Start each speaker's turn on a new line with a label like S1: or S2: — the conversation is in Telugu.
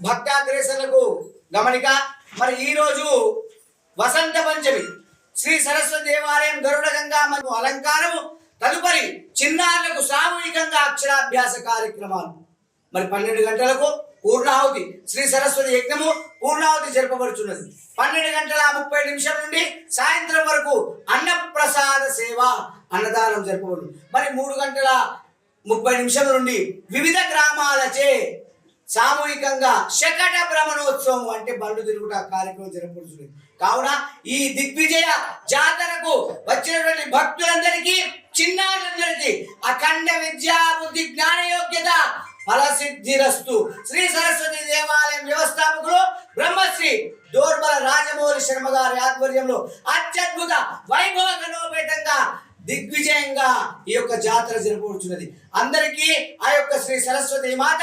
S1: భక్తాగ్రేసర్లకు గమనిక మరి ఈరోజు వసంత పంచమి శ్రీ సరస్వతి దేవాలయం గరుడ గంగా మరియు అలంకారము తదుపరి చిన్నారులకు సామూహికంగా అక్షరాభ్యాస కార్యక్రమాలు. మరి పన్నెండు గంటలకు పూర్ణాహుతి శ్రీ సరస్వతి యజ్ఞము పూర్ణాహుతి జరపబడుచున్నది. పన్నెండు గంటల ముప్పై నిమిషం నుండి సాయంత్రం వరకు అన్నప్రసాద సేవ అన్నదానం జరపబడు మరి మూడు గంటల ముప్పై నిమిషం నుండి వివిధ గ్రామాలచే సామూహికంగా శకట భ్రమణోత్సవం అంటే బండ్లు తిరుగుట కార్యక్రమం జరపబడుతుంది కావున ఈ దిగ్విజయ జాతరకు వచ్చినటువంటి భక్తులందరికీ చిన్నారులందరికీ అఖండ విద్యా బుద్ధి జ్ఞాన యోగ్యత ఫలసిద్ధిరస్తు. శ్రీ సరస్వతి దేవాలయం వ్యవస్థాపకులు బ్రహ్మశ్రీ దోర్బల రాజమౌళి శర్మ గారి ఆధ్వర్యంలో అత్యద్భుత వైభవగణోపేతంగా దిగ్విజయంగా ఈ యొక్క జాతర జరపబడుచున్నది అందరికీ ఆ యొక్క శ్రీ సరస్వతి మాత